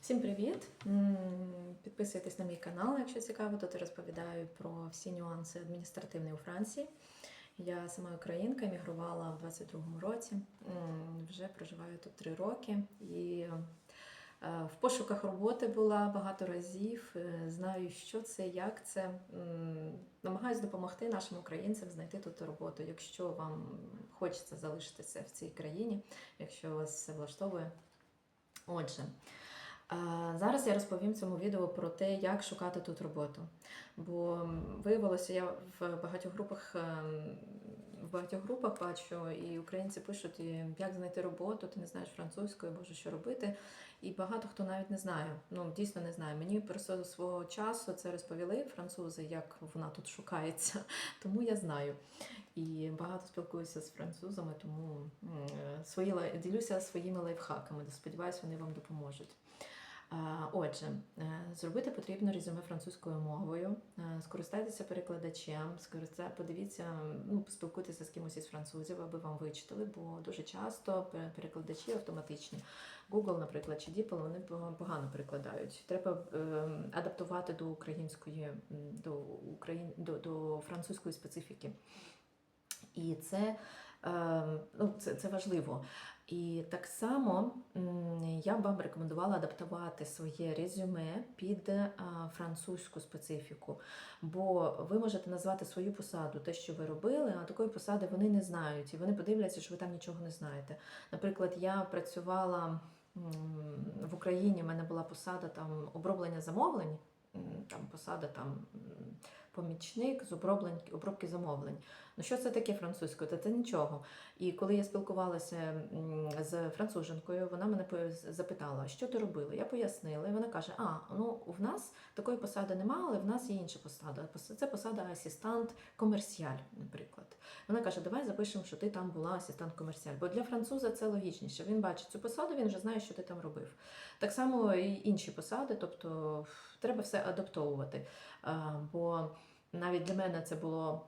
Всім привіт! Підписуйтесь на мій канал, якщо цікаво, тут я розповідаю про всі нюанси адміністративні у Франції. Я сама українка, емігрувала в 22-му році. Вже проживаю тут три роки і е, в пошуках роботи була багато разів. е, Знаю, що це, як це. М, Намагаюсь допомогти нашим українцям знайти тут роботу. Якщо вам хочеться залишитися в цій країні, якщо вас все влаштовує. Отже, зараз я розповім цьому відео про те, як шукати тут роботу. Бо виявилося, я в багатьох групах ем, в багатьох групах бачу, і українці пишуть, як знайти роботу, ти не знаєш французької, боже, що робити. І багато хто навіть не знає. Ну дійсно не знає. Мені просто свого часу це розповіли французи, як вона тут шукається. Тому я знаю. І багато спілкуюся з французами, тому е, свої ділюся своїми лайфхаками. Сподіваюсь, вони вам допоможуть. Отже, е, зробити потрібно резюме французькою мовою, е, скористайтеся перекладачем, подивіться, ну, поспілкуйтеся з кимось із французів, аби вам вичитали, бо дуже часто перекладачі автоматичні, Google, наприклад, чи DeepL, вони погано перекладають. Треба е, адаптувати до української, до, Україн, до, до французької специфіки. І це, ну, це, це важливо. І так само я б вам рекомендувала адаптувати своє резюме під е, французьку специфіку. Бо ви можете назвати свою посаду, те, що ви робили, а такої посади вони не знають, і вони подивляться, що ви там нічого не знаєте. Наприклад, я працювала в Україні, в мене була посада там оброблення замовлень, там посада там. Помічник з обробки замовлень. Ну що це таке французькою? Та це нічого. І коли я спілкувалася з француженкою, вона мене запитала, що ти робила. Я пояснила, і вона каже: А, ну в нас такої посади немає, але в нас є інша посада. Це посада асистант комерціаль, наприклад. Вона каже: Давай запишемо, що ти там була асистант комерціаль. Бо для француза це логічніше. Він бачить цю посаду, він вже знає, що ти там робив. Так само і інші посади, тобто треба все адаптовувати. Бо навіть для мене це було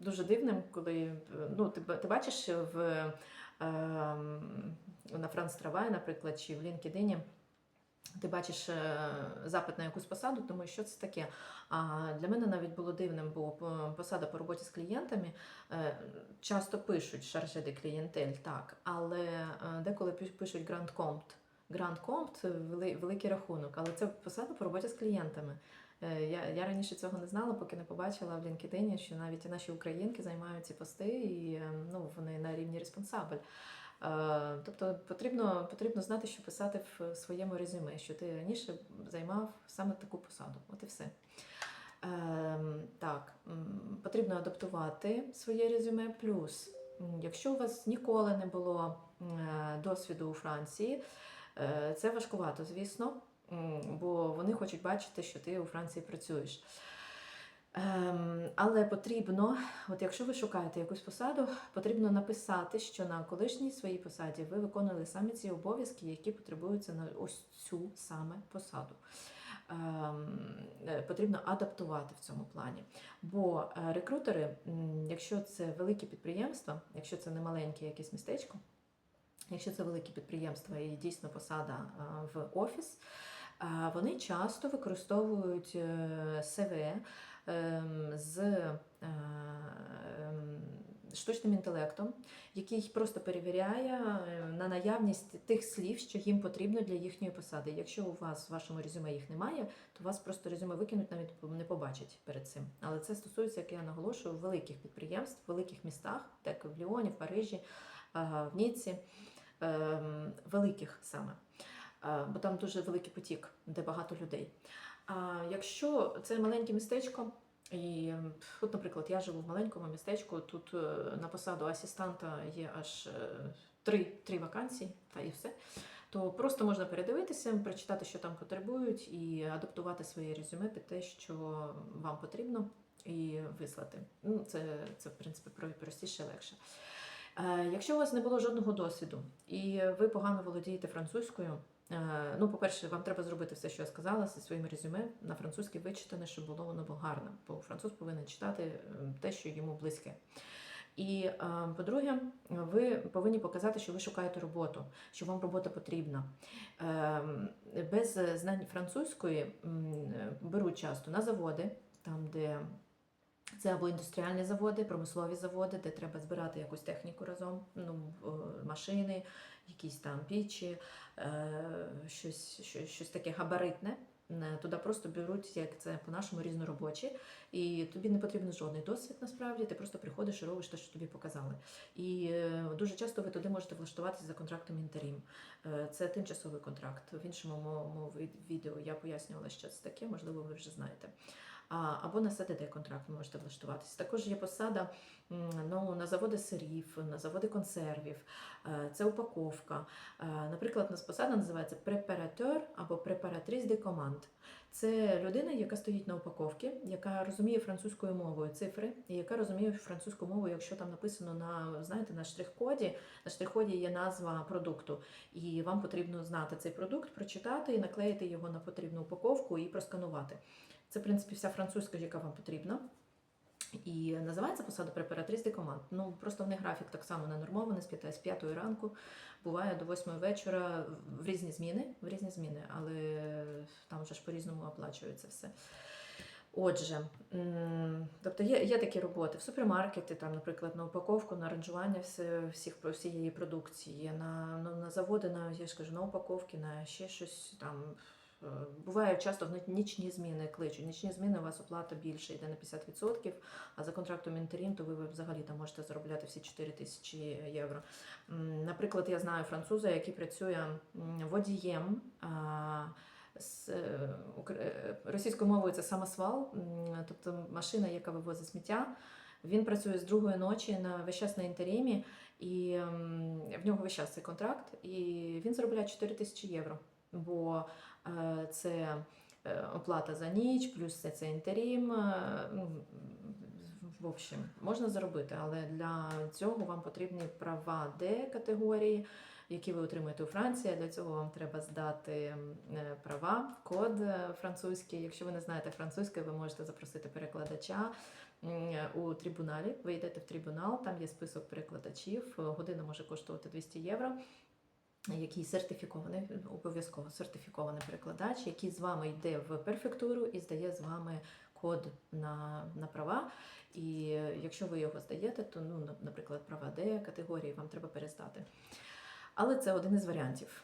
дуже дивним, коли е, ну, ти, ти бачиш в, ем, на Франс Травай, наприклад, чи в LinkedIn, ти бачиш е, запит на якусь посаду, думаєш, що це таке. А для мене навіть було дивним, бо посада по роботі з клієнтами е, часто пишуть шарже де клієнтель, так, але е, деколи пиш- пишуть Grand Grand Compte – вели- великий рахунок, але це посада по роботі з клієнтами. Е, Я, я раніше цього не знала, поки не побачила в LinkedIn, що навіть наші українки займають ці пости, і е, ну, вони на рівні респонсабель. Е, Тобто потрібно, потрібно знати, що писати в своєму резюме, що ти раніше займав саме таку посаду. От і все. Ем, Так, потрібно адаптувати своє резюме. Плюс, якщо у вас ніколи не було досвіду у Франції, це важкувато, звісно, бо вони хочуть бачити, що ти у Франції працюєш. Ем, але потрібно, от якщо ви шукаєте якусь посаду, потрібно написати, що на колишній своїй посаді ви виконували саме ці обов'язки, які потребуються на ось цю саме посаду. Ем, е, потрібно адаптувати в цьому плані. Бо е, рекрутери, якщо це великі підприємства, якщо це не маленьке якесь містечко, якщо це велике підприємство і дійсно посада е, в офіс, е, вони часто використовують е, СВ ем, з е, штучним інтелектом, який просто перевіряє е, на наявність тих слів, що їм потрібно для їхньої посади. Якщо у вас в вашому резюме їх немає, то вас просто резюме викинуть, навіть не побачать перед цим. Але це стосується, як я наголошую, великих підприємств, великих містах, так в Ліоні, в Парижі, е, в Ніці, великих саме. Е, Бо там дуже великий потік, де багато людей. А якщо це маленьке містечко, і, от, наприклад, я живу в маленькому містечку, тут е, на посаду асистанта є аж е, три, три вакансії, та і все. То просто можна передивитися, прочитати, що там потребують, і адаптувати своє резюме під те, що вам потрібно, і вислати. Ну, це, це в принципі, про- простіше, легше. Е, Якщо у вас не було жодного досвіду, і ви погано володієте французькою, Е, Ну, по-перше, вам треба зробити все, що я сказала, зі своїм резюме на французькій вичитане, щоб було воно було гарне, бо француз повинен читати е, те, що йому близьке. І по-друге, ви повинні показати, що ви шукаєте роботу, що вам робота потрібна. Без знань французької беруть часто на заводи, там, де це або індустріальні заводи, промислові заводи, де треба збирати якусь техніку разом, ну, е, машини, якісь там пічі, е, щось, щось, щось таке габаритне. Е, Туди просто беруть, як це по-нашому різноробочі, і тобі не потрібен жодний досвід насправді. Ти просто приходиш і робиш те, що тобі показали. І дуже часто ви туди можете влаштуватися за контрактом інтерім. Це тимчасовий контракт. В іншому моєму відео я пояснювала, що це таке, можливо, ви вже знаєте. Або на СТД контракт можете влаштуватися. Також є посада ну, на заводи сирів, на заводи консервів, е, це упаковка. Е, Наприклад, у нас посада називається препаратор або препаратріс де команд. Це людина, яка стоїть на упаковці, яка розуміє французькою мовою цифри, і яка розуміє французьку мову, якщо там написано на знаєте, на штрих-коді. На штрих-коді є назва продукту, і вам потрібно знати цей продукт, прочитати і наклеїти його на потрібну упаковку і просканувати. Це, в принципі, вся французька, яка вам потрібна. І називається посада препаратрис де команд. Ну просто в них графік так само не нормований, з 5 з 5 ранку, буває до 8 вечора в різні зміни, в різні зміни, але там вже ж по-різному оплачується все. Отже, тобто є, є такі роботи в супермаркети, там, наприклад, на упаковку, на аранжування всіх всієї продукції, на, ну, на заводи, на я ж кажу, на упаковки, на ще щось там. Е, Буває часто в нічні зміни кличуть. Нічні зміни у вас оплата більше йде на 50%, а за контрактом інтерім, то ви взагалі там можете заробляти всі 4 тисячі євро. Наприклад, я знаю француза, який працює водієм. з е, е, російською мовою це самосвал, тобто машина, яка вивозить сміття. Він працює з другої ночі на весь час на інтерімі, і в нього весь час цей контракт, і він заробляє 4 тисячі євро. Бо це е, оплата за ніч, плюс це, це інтерім. е, ну, В общем, можна заробити, але для цього вам потрібні права Д категорії, які ви отримаєте у Франції. Для цього вам треба здати е, права, код е, французький. Якщо ви не знаєте французької, ви можете запросити перекладача у трибуналі. Ви йдете в трибунал, там є список перекладачів. Година може коштувати 200 євро. Який сертифікований, обов'язково сертифікований перекладач, який з вами йде в перфектуру і здає з вами код на, на права. І якщо ви його здаєте, то, ну, наприклад, права Д категорії вам треба перестати. Але це один із варіантів.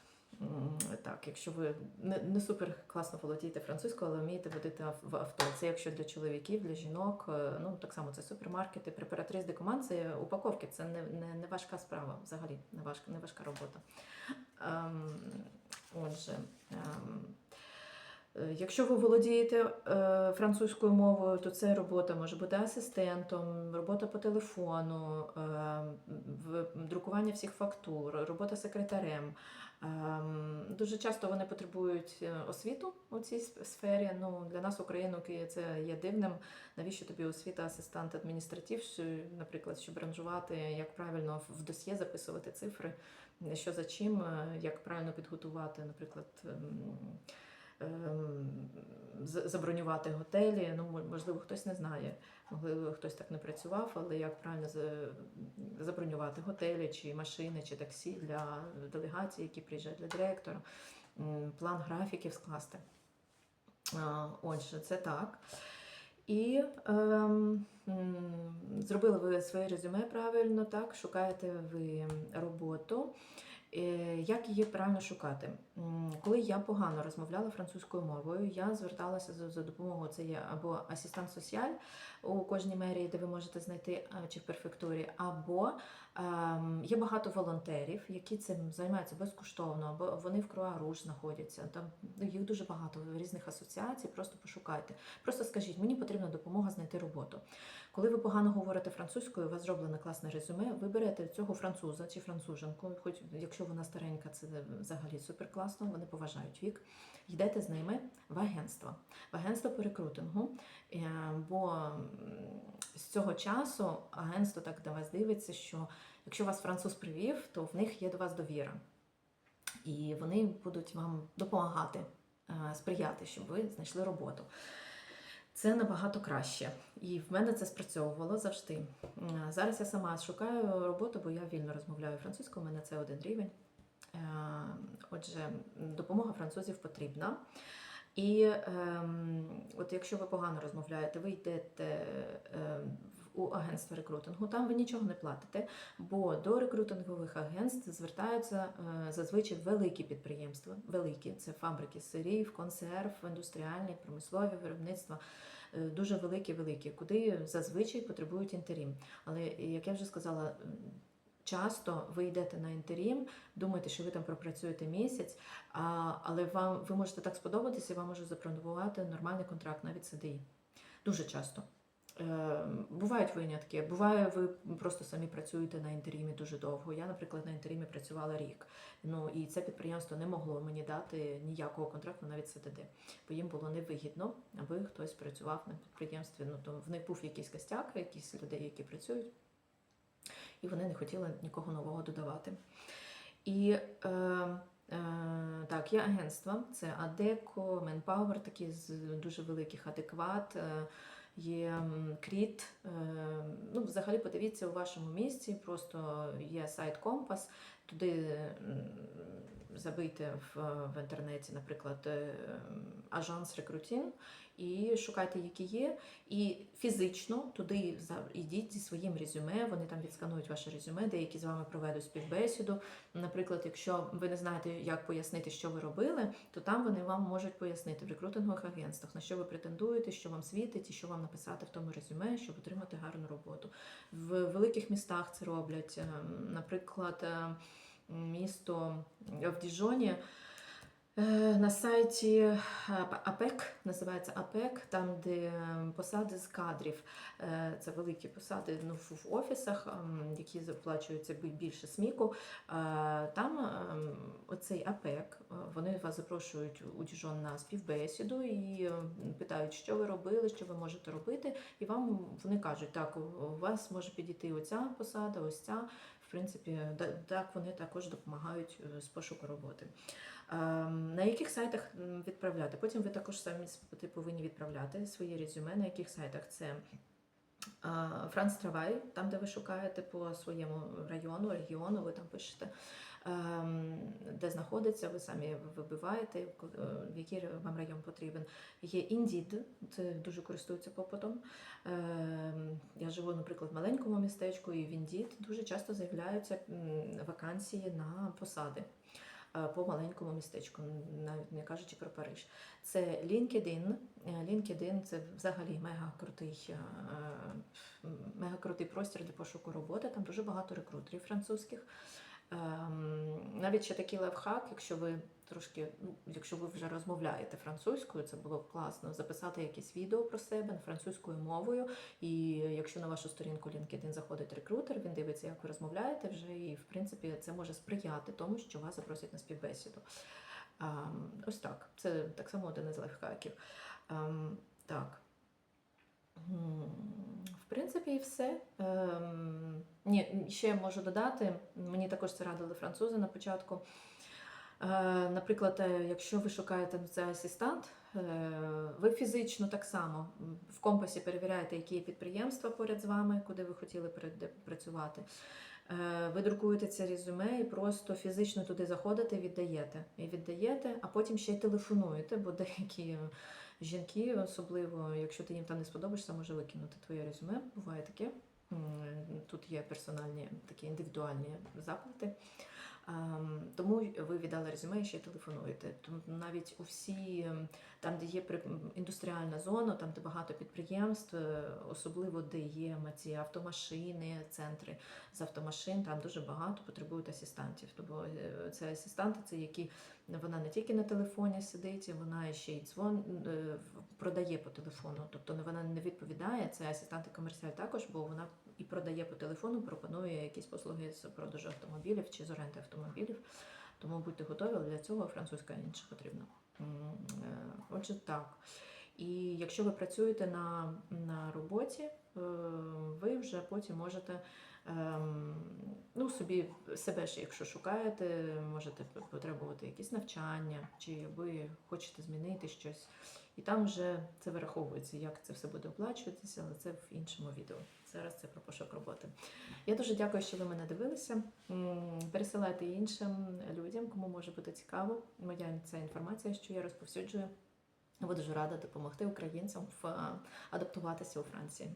Так, якщо ви не, не супер класно володієте французькою, але вмієте водити в авто. Це якщо для чоловіків, для жінок, е, ну так само це супермаркети, препаратрис де команд, це упаковки, це не, не, не важка справа взагалі, не важка, не важка робота. Ем, отже, ем, якщо ви володієте е, французькою мовою, то це робота може бути асистентом, робота по телефону, е, друкування всіх фактур, робота секретарем. Ем, Дуже часто вони потребують е, освіту у цій сфері. Ну, для нас, українок, це є дивним. Навіщо тобі освіта асистент адміністратив, наприклад, щоб ранжувати, як правильно в досьє записувати цифри, що за чим, е, як правильно підготувати, наприклад. Ем, Забронювати готелі, ну можливо, хтось не знає, можливо, хтось так не працював, але як правильно забронювати готелі чи машини, чи таксі для делегацій, які приїжджають для директора, план графіків скласти. Отже, це так. І ем, зробили ви своє резюме правильно, так, шукаєте ви роботу. Е, Як її правильно шукати? Коли я погано розмовляла французькою мовою, я зверталася за, допомогою. Це є або асистент соціаль у кожній мерії, де ви можете знайти чи в перфектурі, або є багато волонтерів, які цим займаються безкоштовно, або вони в Круа-Руж знаходяться. Там ну, їх дуже багато різних асоціацій. Просто пошукайте. Просто скажіть, мені потрібна допомога знайти роботу. Коли ви погано говорите французькою, у вас зроблено класне резюме, ви берете цього француза чи француженку, хоч якщо вона старенька, це взагалі супер класно, вони поважають вік. Йдете з ними в агентство, в агентство по рекрутингу. Е, Бо з цього часу агентство так до вас дивиться, що якщо вас француз привів, то в них є до вас довіра. І вони будуть вам допомагати, е, сприяти, щоб ви знайшли роботу. Це набагато краще. І в мене це спрацьовувало завжди. Е, Зараз я сама шукаю роботу, бо я вільно розмовляю французькою, у мене це один рівень. Е, Отже, допомога французів потрібна. І ем, от якщо ви погано розмовляєте, ви йдете е, у агентство рекрутингу, там ви нічого не платите, бо до рекрутингових агентств звертаються е, зазвичай великі підприємства. Великі це фабрики сирів, консерв, індустріальні, промислові виробництва. е, Дуже великі, великі, куди зазвичай потребують інтерім. Але як я вже сказала, часто ви йдете на інтерім, думаєте, що ви там пропрацюєте місяць, а, але вам ви можете так сподобатися, і вам можуть запропонувати нормальний контракт, навіть CDI. Дуже часто. Е, бувають винятки. Буває, ви просто самі працюєте на інтерімі дуже довго. Я, наприклад, на інтерімі працювала рік. Ну і це підприємство не могло мені дати ніякого контракту, навіть СТД, бо їм було невигідно, аби хтось працював на підприємстві. Ну то в них був якийсь костяк, якісь людей, які працюють, і вони не хотіли нікого нового додавати. І е, е, так, є агентства, це Адеко, Manpower, такі з дуже великих адекват. е, Є Кріт. е, Ну, взагалі, подивіться у вашому місці. Просто є сайт Компас. Туди забийте в, в інтернеті, наприклад, Ажанс Рекрутін, і шукайте, які є. І фізично туди йдіть зі своїм резюме. Вони там відсканують ваше резюме, деякі з вами проведуть співбесіду. Наприклад, якщо ви не знаєте, як пояснити, що ви робили, то там вони вам можуть пояснити в рекрутингових агентствах, на що ви претендуєте, що вам світить, і що вам написати в тому резюме, щоб отримати гарну роботу. В великих містах це роблять. Ем, Наприклад, е, місто в Діжоні. Е, На сайті е, АПЕК називається АПЕК, там де е, посади з кадрів. Це великі посади ну, в офісах, ем, які заплачуються більше сміку. Там ем, оцей АПЕК, вони вас запрошують у Діжон на співбесіду і питають, що ви робили, що ви можете робити. І вам вони кажуть, так, у вас може підійти оця посада, ось ця. В принципі, так вони також допомагають е, з пошуку роботи. Ем, На яких сайтах відправляти? Потім ви також самі повинні відправляти свої резюме. На яких сайтах це Франц Травай, там, де ви шукаєте по своєму району, регіону, ви там пишете, де знаходиться, ви самі вибиваєте, е, в який вам район потрібен. Є Indeed, це дуже користується попитом. Ем, Я живу, наприклад, в маленькому містечку, і в Indeed дуже часто з'являються вакансії на посади е, по маленькому містечку, навіть не кажучи про Париж. Це LinkedIn. Е, LinkedIn це взагалі мега крутий, мега крутий простір для пошуку роботи. Там дуже багато рекрутерів французьких. Ем, Навіть ще такий лайфхак, якщо ви трошки, ну, якщо ви вже розмовляєте французькою, це було б класно записати якесь відео про себе французькою мовою. І якщо на вашу сторінку LinkedIn заходить рекрутер, він дивиться, як ви розмовляєте вже, і в принципі це може сприяти тому, що вас запросять на співбесіду. Ем, Ось так. Це так само один із лайфхаків. Ем, Так. В принципі, і все. Ем, Ні, ще можу додати. Мені також це радили французи на початку. Е, Наприклад, е, якщо ви шукаєте це асистант, е, ви фізично так само в компасі перевіряєте, які підприємства поряд з вами, куди ви хотіли працювати. Е, Ви друкуєте це резюме і просто фізично туди заходите, віддаєте. І віддаєте, а потім ще й телефонуєте, бо деякі жінки, особливо, якщо ти їм там не сподобаєшся, може викинути твоє резюме. Буває таке. Тут є персональні такі індивідуальні заплати. Ем, Тому ви віддали резюме і ще телефонуєте. Тому навіть у всі ем, там, де є індустріальна зона, там де багато підприємств, е, особливо де є ці автомашини, центри з автомашин, там дуже багато потребують асистантів. Тобто е, це асистанти, це які вона не тільки на телефоні сидить, вона ще й дзвон е, продає по телефону. Тобто вона не відповідає. Це асистанти комерціаль також, бо вона і продає по телефону, пропонує якісь послуги з продажу автомобілів чи з оренди автомобілів. Тому будьте готові, для цього французька інша потрібна. Е, Отже, так. І якщо ви працюєте на, на роботі, е, ви вже потім можете ем, ну, собі себе ж, якщо шукаєте, можете потребувати якісь навчання, чи ви хочете змінити щось. І там вже це вираховується, як це все буде оплачуватися, але це в іншому відео. Зараз це про пошук роботи. Я дуже дякую, що ви мене дивилися. Пересилайте іншим людям, кому може бути цікаво. Моя ця інформація, що я розповсюджую. Буду дуже рада допомогти українцям в, адаптуватися у Франції.